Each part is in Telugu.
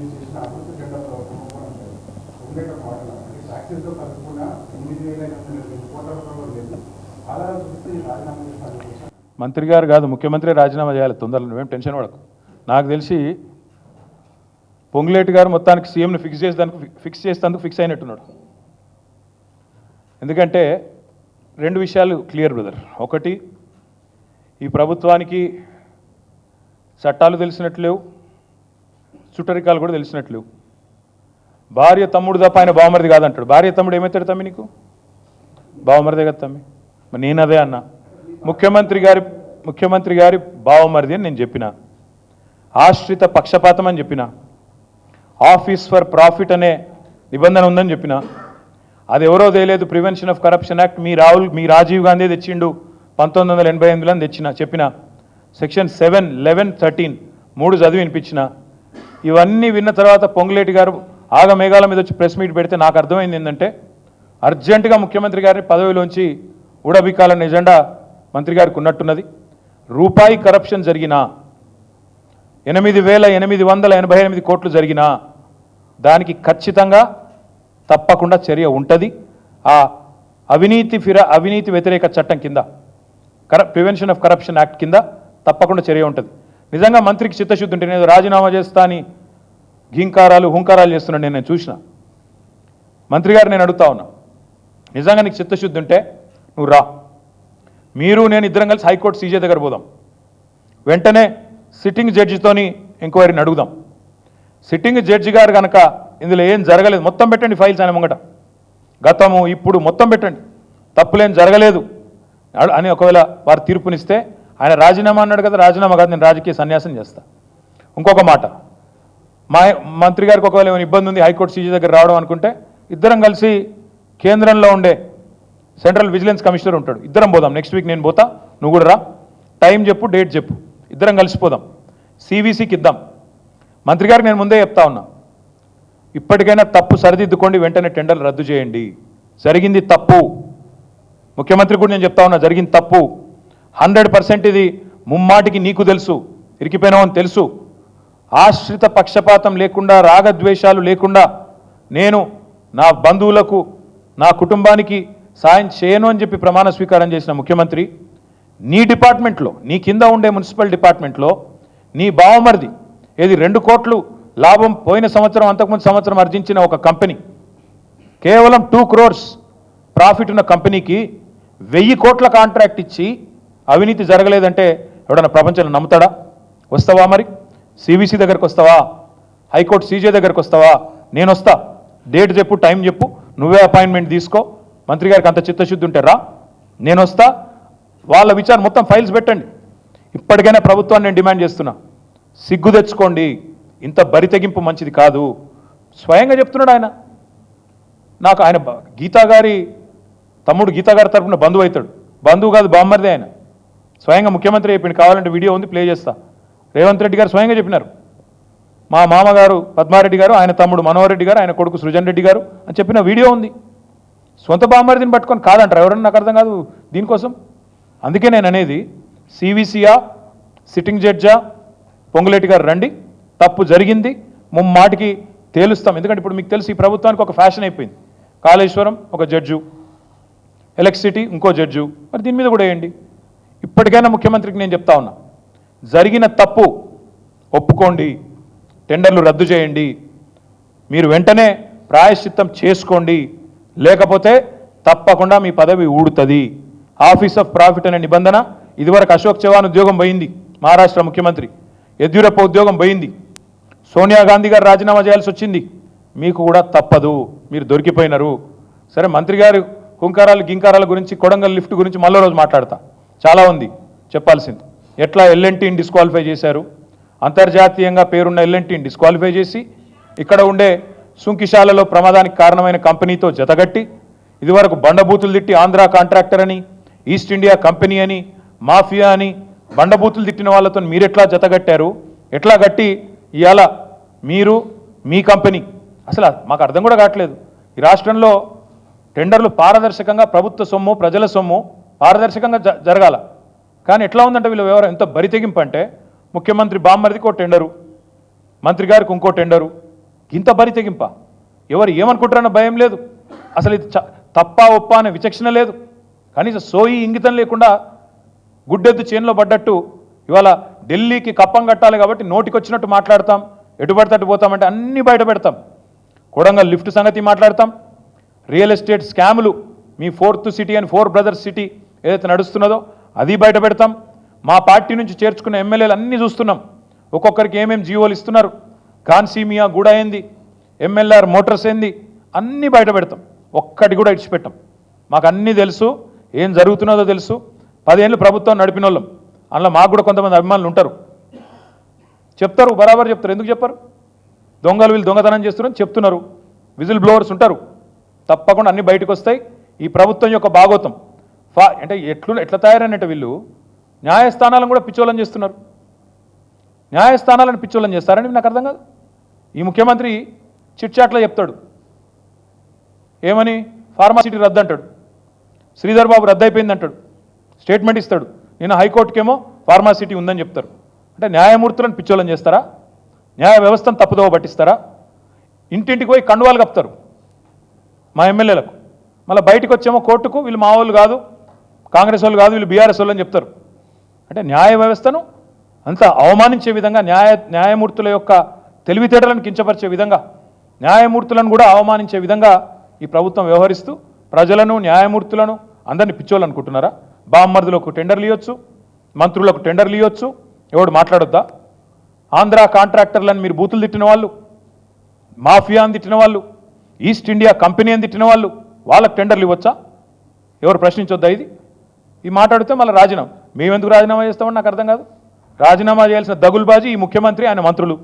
నేను చేసిన అభివృద్ధి జెండా ప్రభుత్వం కూడా ఉంటుంది ఉండేట మోడల్ అంటే సాక్షితో కలుపుకున్న ఎనిమిది వేల ఎనిమిది కోట్ల రూపాయలు లేదు అలా చూస్తే రాజీనామా చేసిన మంత్రి గారు కాదు ముఖ్యమంత్రి రాజీనామా చేయాలి తొందరలో. నువ్వేం టెన్షన్ పడకు. నాకు తెలిసి పొంగులేటి గారు మొత్తానికి సీఎంని ఫిక్స్ చేసేందుకు ఫిక్స్ చేసేందుకు ఫిక్స్ అయినట్టున్నాడు. ఎందుకంటే రెండు విషయాలు క్లియర్ బ్రదర్ ఒకటి ఈ ప్రభుత్వానికి చట్టాలు తెలిసినట్లు లేవు. చుట్టరికాలు కూడా తెలిసినట్లు భార్య తమ్ముడు తప్ప ఆయన బావమరిది కాదంటాడు. భార్య తమ్ముడు ఏమవుతాడు తమ్మి నీకు? బావమరిదే కదా తమ్మి? మరి నేను అదే అన్నా. ముఖ్యమంత్రి గారి ముఖ్యమంత్రి గారి బావమరిది అని నేను చెప్పిన. ఆశ్రిత పక్షపాతం అని చెప్పిన. ఆఫీస్ ఫర్ ప్రాఫిట్ అనే నిబంధన ఉందని చెప్పిన. అది ఎవరో తెలియదు. ప్రివెన్షన్ ఆఫ్ కరప్షన్ యాక్ట్ మీ రాహుల్ మీ రాజీవ్ గాంధీ తెచ్చిండు పంతొమ్మిది వందల ఎనభై ఎనిమిదిలో తెచ్చిన చెప్పిన. సెక్షన్ సెవెన్ లెవెన్ థర్టీన్ మూడు చదివి వినిపించిన. ఇవన్నీ విన్న తర్వాత పొంగులేటి గారు ఆగ మేఘాల మీద వచ్చి ప్రెస్ మీట్ పెడితే నాకు అర్థమైంది ఏంటంటే అర్జెంటుగా ముఖ్యమంత్రి గారిని పదవిలోంచి ఊడబిక్కాలన్న ఎజెండా మంత్రి గారికి ఉన్నట్టున్నది. రూపాయి కరప్షన్ జరిగినా ఎనిమిది వేల ఎనిమిది వందల ఎనభై ఎనిమిది కోట్లు జరిగినా దానికి ఖచ్చితంగా తప్పకుండా చర్య ఉంటుంది. ఆ అవినీతి ఫిర అవినీతి వ్యతిరేక చట్టం కింద కర ప్రివెన్షన్ ఆఫ్ కరప్షన్ యాక్ట్ కింద తప్పకుండా చర్య ఉంటుంది. నిజంగా మంత్రికి చిత్తశుద్ధి ఉంటే నేను రాజీనామా చేస్తా అని ఘీంకారాలు హుంకారాలు చేస్తున్నాను నేను చూసిన. మంత్రి గారు నేను అడుగుతా ఉన్నా. నిజంగా నీకు చిత్తశుద్ధి ఉంటే నువ్వు రా. మీరు నేను ఇద్దరం కలిసి హైకోర్టు సీజే దగ్గర పోదాం. వెంటనే సిట్టింగ్ జడ్జితోని ఎంక్వైరీని అడుగుదాం. సిట్టింగ్ జడ్జి గారు కనుక ఇందులో ఏం జరగలేదు మొత్తం పెట్టండి ఫైల్స్ ఆయన ముంగట. గతము ఇప్పుడు మొత్తం పెట్టండి. తప్పులేం జరగలేదు అని ఒకవేళ వారు తీర్పునిస్తే ఆయన రాజీనామా అన్నాడు కదా రాజీనామా కాదు నేను రాజకీయ సన్యాసం చేస్తా. ఇంకొక మాట. మా మంత్రి గారికి ఒకవేళ ఏమైనా ఇబ్బంది ఉంది హైకోర్టు సీజీ దగ్గర రావడం అనుకుంటే ఇద్దరం కలిసి కేంద్రంలో ఉండే సెంట్రల్ విజిలెన్స్ కమిషనర్ ఉంటాడు. ఇద్దరం పోదాం. నెక్స్ట్ వీక్ నేను పోతా నువ్వు కూడా రా. టైం చెప్పు డేట్ చెప్పు. ఇద్దరం కలిసిపోదాం సివిసికి ఇద్దాం. మంత్రి గారికి నేను ముందే చెప్తా ఉన్నా. ఇప్పటికైనా తప్పు సరిదిద్దుకోండి వెంటనే టెండర్లు రద్దు చేయండి. జరిగింది తప్పు. ముఖ్యమంత్రి కూడా నేను చెప్తా ఉన్నా జరిగింది తప్పు. హండ్రెడ్ పర్సెంట్ ఇది ముమ్మాటికి నీకు తెలుసు ఇరికిపోయినావని తెలుసు. ఆశ్రిత పక్షపాతం లేకుండా రాగద్వేషాలు లేకుండా నేను నా బంధువులకు నా కుటుంబానికి సాయం చేయను అని చెప్పి ప్రమాణ స్వీకారం చేసిన ముఖ్యమంత్రి నీ డిపార్ట్మెంట్లో నీ కింద ఉండే మున్సిపల్ డిపార్ట్మెంట్లో నీ బావమరిది ఏది రెండు కోట్లు లాభం పోయిన సంవత్సరం అంతకుముందు సంవత్సరం ఆర్జించిన ఒక కంపెనీ కేవలం టూ క్రోర్స్ ప్రాఫిట్ ఉన్న కంపెనీకి వెయ్యి కోట్ల కాంట్రాక్ట్ ఇచ్చి అవినీతి జరగలేదంటే ఎవడన్నా ప్రపంచంలో నమ్ముతాడా? వస్తావా మరి? సిబిసి దగ్గరకు వస్తావా? హైకోర్టు సీజే దగ్గరకు వస్తావా? నేను వస్తా. డేట్ చెప్పు టైం చెప్పు. నువ్వే అపాయింట్మెంట్ తీసుకో. మంత్రి గారికి అంత చిత్తశుద్ధి ఉంటే రా. నేను వస్తా. వాళ్ళ విచారణ మొత్తం ఫైల్స్ పెట్టండి. ఇప్పటికైనా ప్రభుత్వాన్ని నేను డిమాండ్ చేస్తున్నా. సిగ్గు తెచ్చుకోండి. ఇంత బరి తెగింపు మంచిది కాదు. స్వయంగా చెప్తున్నాడు ఆయన. నాకు ఆయన గీతా గారి తమ్ముడు గీతా గారి తరపున బంధువు అవుతాడు. బంధువు కాదు బామ్మరిదే ఆయన. స్వయంగా ముఖ్యమంత్రి చెప్పింది కావాలంటే వీడియో ఉంది ప్లే చేస్తా. రేవంత్ రెడ్డి గారు స్వయంగా చెప్పినారు. మా మామగారు పద్మారెడ్డి గారు ఆయన తమ్ముడు మనోహర్ రెడ్డి గారు ఆయన కొడుకు సృజన్ రెడ్డి గారు అని చెప్పిన వీడియో ఉంది. సొంత బామ్మరిదిని పట్టుకొని కాదంటారు ఎవరన్నా నాకు అర్థం కాదు దీనికోసం. అందుకే నేను అనేది సివిసియా సిట్టింగ్ జడ్జా పొంగులేటి గారు రండి తప్పు జరిగింది ముమ్మాటికి తేలుస్తాం. ఎందుకంటే ఇప్పుడు మీకు తెలుసు ఈ ప్రభుత్వానికి ఒక ఫ్యాషన్ అయిపోయింది. కాళేశ్వరం ఒక జడ్జు ఎలక్ట్రిసిటీ ఇంకో జడ్జు. మరి దీని మీద కూడా వేయండి. ఇప్పటికైనా ముఖ్యమంత్రికి నేను చెప్తా ఉన్నా జరిగిన తప్పు ఒప్పుకోండి టెండర్లు రద్దు చేయండి మీరు వెంటనే ప్రాయశ్చిత్తం చేసుకోండి లేకపోతే తప్పకుండా మీ పదవి ఊడుతుంది. ఆఫీస్ ఆఫ్ ప్రాఫిట్ అనే నిబంధన ఇదివరకు అశోక్ చవాన్ ఉద్యోగం పోయింది మహారాష్ట్ర ముఖ్యమంత్రి. యద్యూరప్ప ఉద్యోగం పోయింది. సోనియా గాంధీ గారు రాజీనామా చేయాల్సి వచ్చింది. మీకు కూడా తప్పదు మీరు దొరికిపోయినారు. సరే మంత్రి గారు హుంకారాలు గింకారాల గురించి కొడంగల్ లిఫ్ట్ గురించి మళ్ళీ రోజు మాట్లాడతా. చాలా ఉంది చెప్పాల్సింది. ఎట్లా ఎల్ఎన్టీని డిస్క్వాలిఫై చేశారు? అంతర్జాతీయంగా పేరున్న ఎల్ఎన్టీని డిస్క్వాలిఫై చేసి ఇక్కడ ఉండే సుంకిశాలలో ప్రమాదానికి కారణమైన కంపెనీతో జతగట్టి ఇదివరకు బండబూతులు తిట్టి ఆంధ్ర కాంట్రాక్టర్ అని ఈస్ట్ ఇండియా కంపెనీ అని మాఫియా అని బండబూతులు తిట్టిన వాళ్ళతో మీరెట్లా జతగట్టారు? ఎట్లా గట్టి ఇవాళ మీరు మీ కంపెనీ? అసలు మాకు అర్థం కూడా కావట్లేదు. ఈ రాష్ట్రంలో టెండర్లు పారదర్శకంగా ప్రభుత్వ సొమ్ము ప్రజల సొమ్ము పారదర్శకంగా జరగాల. కానీ ఎట్లా ఉందంటే వీళ్ళ వ్యవహారం ఎంత బరితెగింపు అంటే ముఖ్యమంత్రి బామ్మరిదికి ఒక టెండరు మంత్రి గారికి ఇంకో టెండరు. ఇంత బరి తెగింప. ఎవరు ఏమనుకుంటారన్న భయం లేదు. అసలు ఇది చ- తప్ప ఒప్ప అనే విచక్షణ లేదు. కనీసం సోయి ఇంగితం లేకుండా గుడ్డెద్దు చేనులో పడ్డట్టు ఇవాళ ఢిల్లీకి కప్పం కట్టాలి కాబట్టి నోటికొచ్చినట్టు మాట్లాడతాం. ఎటు పడితే పోతామంటే అన్నీ బయట పెడతాం. కొడంగల్ లిఫ్ట్ సంగతి మాట్లాడతాం. రియల్ ఎస్టేట్ స్కాములు మీ ఫోర్త్ సిటీ అని ఫోర్ బ్రదర్స్ సిటీ ఏదైతే నడుస్తున్నదో అది బయట పెడతాం. మా పార్టీ నుంచి చేర్చుకున్న ఎమ్మెల్యేలు అన్నీ చూస్తున్నాం. ఒక్కొక్కరికి ఏమేమి జీవోలు ఇస్తున్నారు? కాన్సీమియా కూడా ఏంది? ఎమ్మెల్యేఆర్ మోటార్స్ ఏంది? అన్నీ బయట పెడతాం. ఒక్కటి కూడా ఇడిచిపెట్టాం. మాకు అన్నీ తెలుసు. ఏం జరుగుతున్నదో తెలుసు. పదేళ్ళు ప్రభుత్వం నడిపిన వాళ్ళం అందులో మాకు కూడా కొంతమంది అభిమానులు ఉంటారు. చెప్తారు బరాబర్ చెప్తారు. ఎందుకు చెప్పారు? దొంగలు వీళ్ళు దొంగతనం చేస్తున్నారని చెప్తున్నారు. విజిల్ బ్లోవర్స్ ఉంటారు. తప్పకుండా అన్ని బయటకు వస్తాయి. ఈ ప్రభుత్వం యొక్క భాగోతం. ఫా అంటే ఎట్లు ఎట్లా తయారైనట్టు వీళ్ళు? న్యాయస్థానాలను కూడా పిచ్చోళం చేస్తున్నారు. న్యాయస్థానాలను పిచ్చోళం చేస్తారని నాకు అర్థం కాదు. ఈ ముఖ్యమంత్రి చిట్చాట్లో చెప్తాడు. ఏమని? ఫార్మాసిటీ రద్దు అంటాడు శ్రీధర్ బాబు రద్దు అయిపోయింది అంటాడు స్టేట్మెంట్ ఇస్తాడు. నేను హైకోర్టుకేమో ఫార్మాసిటీ ఉందని చెప్తారు. అంటే న్యాయమూర్తులను పిచ్చోళం చేస్తారా? న్యాయ వ్యవస్థను తప్పుదోవ పట్టిస్తారా? ఇంటింటికి పోయి కండువాలు కప్తారు మా ఎమ్మెల్యేలకు. మళ్ళీ బయటకు వచ్చేమో కోర్టుకు వీళ్ళు మా వాళ్ళు కాదు. కాంగ్రెస్ వాళ్ళు కాదు వీళ్ళు బీఆర్ఎస్ వాళ్ళు అని చెప్తారు. అంటే న్యాయ వ్యవస్థను అంత అవమానించే విధంగా న్యాయ న్యాయమూర్తుల యొక్క తెలివితేటలను కించపరిచే విధంగా న్యాయమూర్తులను కూడా అవమానించే విధంగా ఈ ప్రభుత్వం వ్యవహరిస్తూ ప్రజలను న్యాయమూర్తులను అందరినీ పిచ్చోళ్ళనుకుంటున్నారా బామ్మర్దులకు టెండర్లు ఇవ్వచ్చు మంత్రులకు టెండర్లు ఇవ్వచ్చు ఎవడు మాట్లాడొద్దా? ఆంధ్ర కాంట్రాక్టర్లను మీరు బూతులు తిట్టిన వాళ్ళు మాఫియా అని తిట్టిన వాళ్ళు ఈస్ట్ ఇండియా కంపెనీ అని తిట్టిన వాళ్ళు వాళ్ళకు టెండర్లు ఇవ్వచ్చా ఎవరు ప్రశ్నించొద్దా ఇది? ఈ మాట్లాడితే మళ్ళీ రాజీనామా. మేమెందుకు రాజీనామా చేస్తామని నాకు అర్థం కాదు. రాజీనామా చేయాల్సిన దగులుబాజీ ఈ ముఖ్యమంత్రి ఆయన మంత్రులు.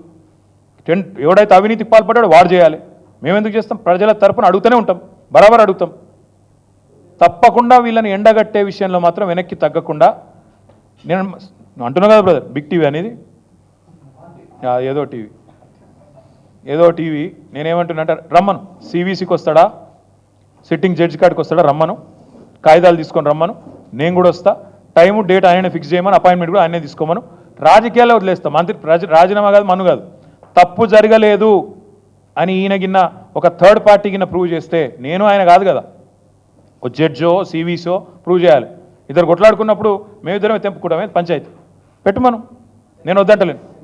టెన్ ఎవడైతే అవినీతికి పాల్పడ్డాడో వాడు చేయాలి. మేమెందుకు చేస్తాం? ప్రజల తరపున అడుగుతూనే ఉంటాం. బరాబర్ అడుగుతాం. తప్పకుండా వీళ్ళని ఎండగట్టే విషయంలో మాత్రం వెనక్కి తగ్గకుండా నేను అంటున్నా కదా బ్రదర్ బిగ్ టీవీ అనేది? ఏదో టీవీ ఏదో టీవీ నేనేమంటున్నా రమ్మను. సివిసికి వస్తాడా? సిట్టింగ్ జడ్జి కాడికి వస్తాడా? రమ్మను. కాగితాలు తీసుకొని రమ్మను. నేను కూడా వస్తా. టైము డేట్ ఆయనే ఫిక్స్ చేయమని అపాయింట్మెంట్ కూడా ఆయనే తీసుకోమను. రాజకీయాల్లో వదిలేస్తా. మంత్రి రాజీనామా కాదు మను కాదు. తప్పు జరగలేదు అని ఈయన గిన్న ఒక థర్డ్ పార్టీ గిన్న ప్రూవ్ చేస్తే నేను ఆయన కాదు కదా. ఒక జడ్జో సివీసో ప్రూవ్ చేయాలి. ఇద్దరు కొట్లాడుకున్నప్పుడు మేమిద్దరమే తెంపుకోవడమే పంచాయతీ? పెట్టు మనం నేను వద్దంటలేను.